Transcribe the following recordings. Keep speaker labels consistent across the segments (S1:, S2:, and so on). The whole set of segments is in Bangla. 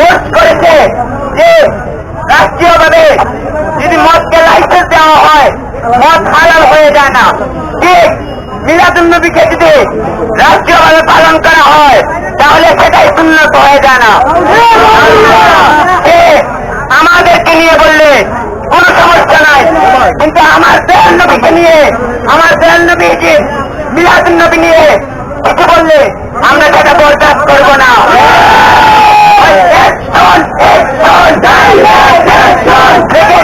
S1: পোস্ট করেছে যে রাষ্ট্রীয়ভাবে যদি মদকে লাইসেন্স দেওয়া হয়, মদ হালাল হয়ে যায় না। ঠিক মিলাদুল নবীকে যদি রাষ্ট্রীয়ভাবে পালন করা হয়, তাহলে সেটাই উন্নত হয়ে যায় না। আমাদেরকে নিয়ে বললে কোন সমস্যা নাই। কিন্তু আমার দয়াল নবীকে নিয়ে, আমার দয়াল নবী যে মিলাদুল নবী নিয়ে কিছু বললে, আমরা সেটা বরদাস্ত করব না। It's done! It's!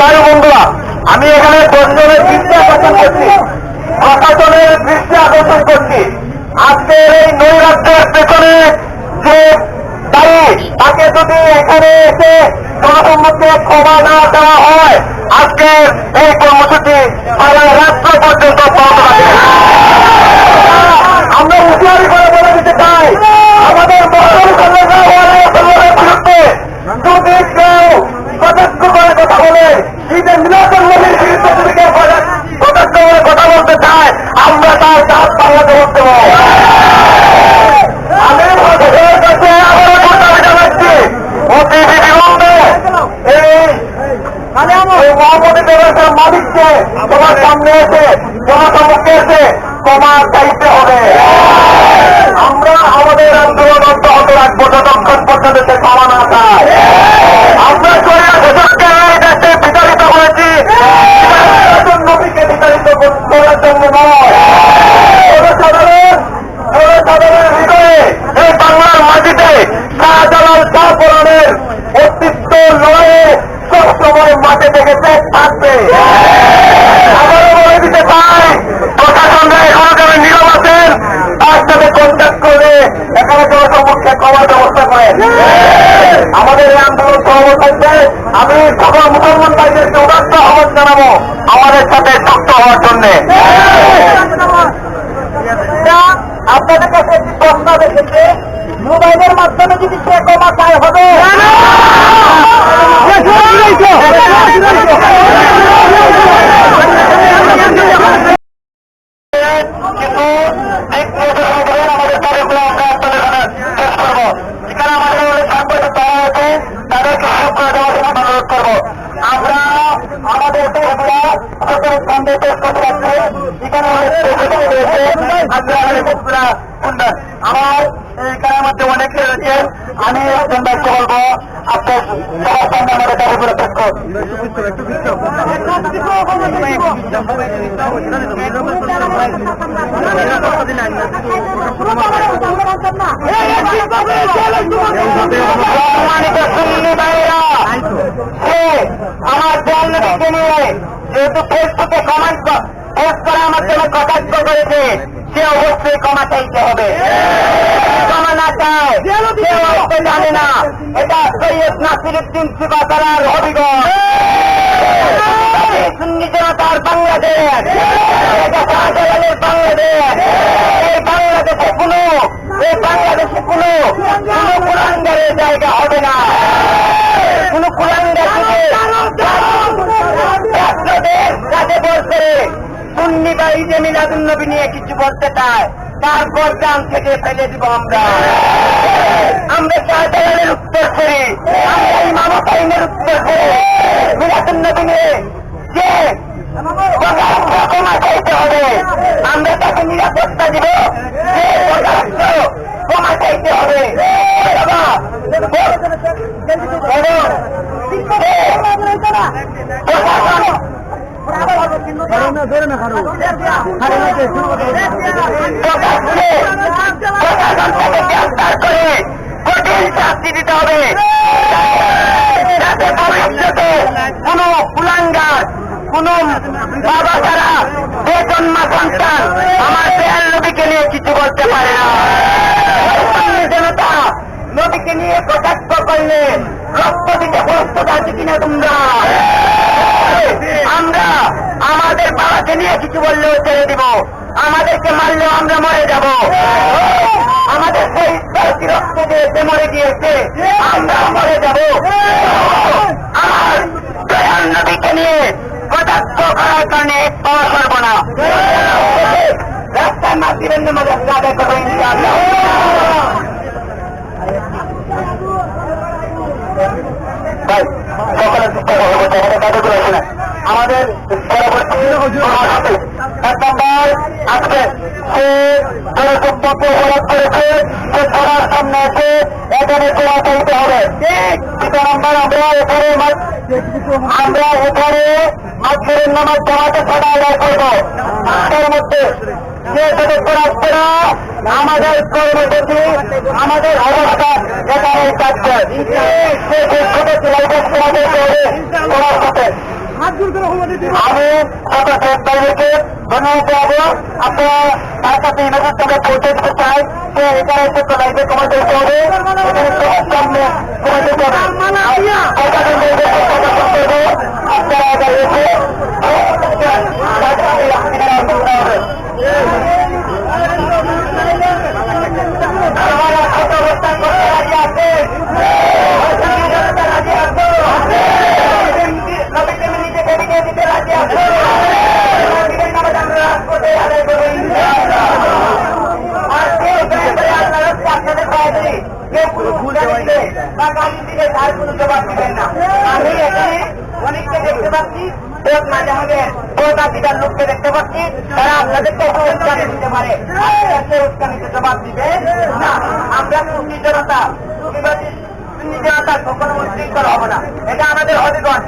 S1: বায়ু বন্ধুরা, আমি এখানে দশজনের দৃষ্টি আকর্ষণ করছি, প্রশাসনের দৃষ্টি আকর্ষণ করছি। আজকের এই নৈরাজ্যের পেছনে যে দায়ী তাকে যদি এখানে এসে জনসম্মুখে ক্ষমা না দেওয়া হয়। আজকের এই কর্মসূচি সারা রাষ্ট্র পর্যন্ত বন্ধ থাকে আমরা হুঁশিয়ারি করে বলে দিতে চাই আমাদের মহানবী সাল্লাল্লাহু আলাইহি ওয়াসাল্লামের বিরুদ্ধে যদি কেউ সতর্ক করে কথা বলে ঈদের মিলাদুল নবীর বিরুদ্ধে যদি কেউ সতর্ক করে কথা বলতে চায় আমরা তার দাঁত পাল্লাতে বলতে আমি মহাদেবের কাছে আবারও দাবি জানাচ্ছি অতি বিলম্বে এই এই মহামতি দেবের মালিককে, তোমার সামনে এসে জনসম্মুখে এসে তোমার চাইতে হবে। আমরা আমাদের আন্দোলন অব্যাহত রাখব যতক্ষণ পর্যন্ত সে ক্ষমা না চায়। আমরা করে দেশকে দেশে আপনাদের কাছে একটি প্রশ্ন রেখেছে। মোবাইলের মাধ্যমে যদি সে ক্ষমা চায় হবে কিন্তু এক নজর আমাদের তারিখগুলো আমরা আপনাদের সামনে শেষ করব এখানে আমাদের সাংবাদিক তারা আছে পেশ করতে যাচ্ছি এখানে অনেক রয়েছে আপনারা অনেক বন্ধুরা শুনবেন আমার এখানের মধ্যে অনেকে রয়েছে। আমি একজন সে আমার জন্মদিনকে নিয়ে যেহেতু করা কটাক্ষ করেছে সে অবশ্যই ক্ষমা চাইতে হবে। ক্ষমা না চায়, সে অবশ্যই জানে না। এটা সৈয়দ নাসির উদ্দিন শিবাতারার হবিগঞ্জ সুন্নি জনতার বাংলাদেশ। বাংলাদেশ। এই বাংলাদেশে কোনো, এই বাংলাদেশে কোনো কোনো কুলাঙ্গারের জায়গা হবে না। কোনো কুলাঙ্গার কাছে বলছে সুন্নি বা ঈদে মিলাদুল নবী নিয়ে কিছু বলতে চায়, তারপর গ্রাম থেকে ফেলে দিব আমরা। আমরা শাহজালালের উত্তর করি, আমরা ইমাম হুসাইনের উত্তর করি। মিলাদুল নবী নিয়ে যে আমরা তাকে নিরাপত্তা দিব যে প্রকাশ্য ক্ষমা চাইতে হবে বাবা, এবং যে প্রশাসন গ্রেফতার করে কঠিন শাস্তি দিতে হবে যাতে ভবিষ্যতে কোন কুলাঙ্গার কোন বাবা ছাড়া বেতন্মা সন্তান আমার দেয়াল নবীকে নিয়ে কিছু বলতে পারে না জনতা নবীকে নিয়ে কটাক্ষ করলে রক্ত দিতে প্রস্তুত আছে কিনা তোমরা? আমরা আমাদের বাবাকে নিয়ে কিছু বললেও ছেড়ে দিব। আমাদেরকে মারলেও আমরা মরে যাব। আমাদের সেই রক্ত দিয়েছে মরে গিয়েছে আমরা মরে যাব আমার দয়াল নবীকে নিয়ে কটাক্ষ করার কারণে পাওয়া করব না রাস্তায় মাছ দিবেন না মজা আদায় করব ইনশাআল্লাহ ভাই সকালের চেষ্টা করব আমাদের কাজগুলো আছে না আমাদের পরবর্তী এক নম্বর আজকে সে জনসম্পর্ক অপরাধ করেছে সে সবার সামনে এসে এখানে জমা চাইতে হবে দ্বিতীয় নম্বর আমরা এখানে মাস- আমরা এখানে মাঝের নামাজ জমাতে সাদা আদায় করব। তার মধ্যে যে সদস্য আসছে না, আমাদের কর্মসূচি, আমাদের অবস্থা এখানে করে সে যে ছোট ছিল আমাদের করার সাথে আমি কত সরকারকে ধন্যবাদ দেবো আপনারা তার সাথে ইমেজের সঙ্গে পৌঁছে দিতে চাই। যে এখানে এসে তো লাইভে কমে দিতে হবে এখানে সবার সামনে কমে দিতে হবে। কথা হবে আপনারা এসে তার সাথে আপনারা করতে হবে আমরা কত অবস্থান করতে রাজি আছে রাজি আছে নবীকে নিজে দেবীকে দিতে রাজি আছে নবীকে নামাজ আমরা রাজপথে আদায় করব ইনশাআল্লাহ। আর কেউ দয়া করে আপনারা হচ্ছে আপনাদের পায়ে কেউ কোনো বা গালি দিলে তার কোনো জবাব দিবেন না। আমি এখানে অনেককে দেখতে পাচ্ছি ভোট মাঝে মাঝে ভোট আদিকার লোককে দেখতে পাচ্ছি তারা আপনাদেরকে উস্কানি দিতে পারে। আপনাদেরকে উস্কানিতে জবাব দিবে না। আমরা সুখী জনতা সুখীবাদী সুন্নি জনতা কখনো উশৃঙ্খল হব না। এটা আমাদের অধিগণ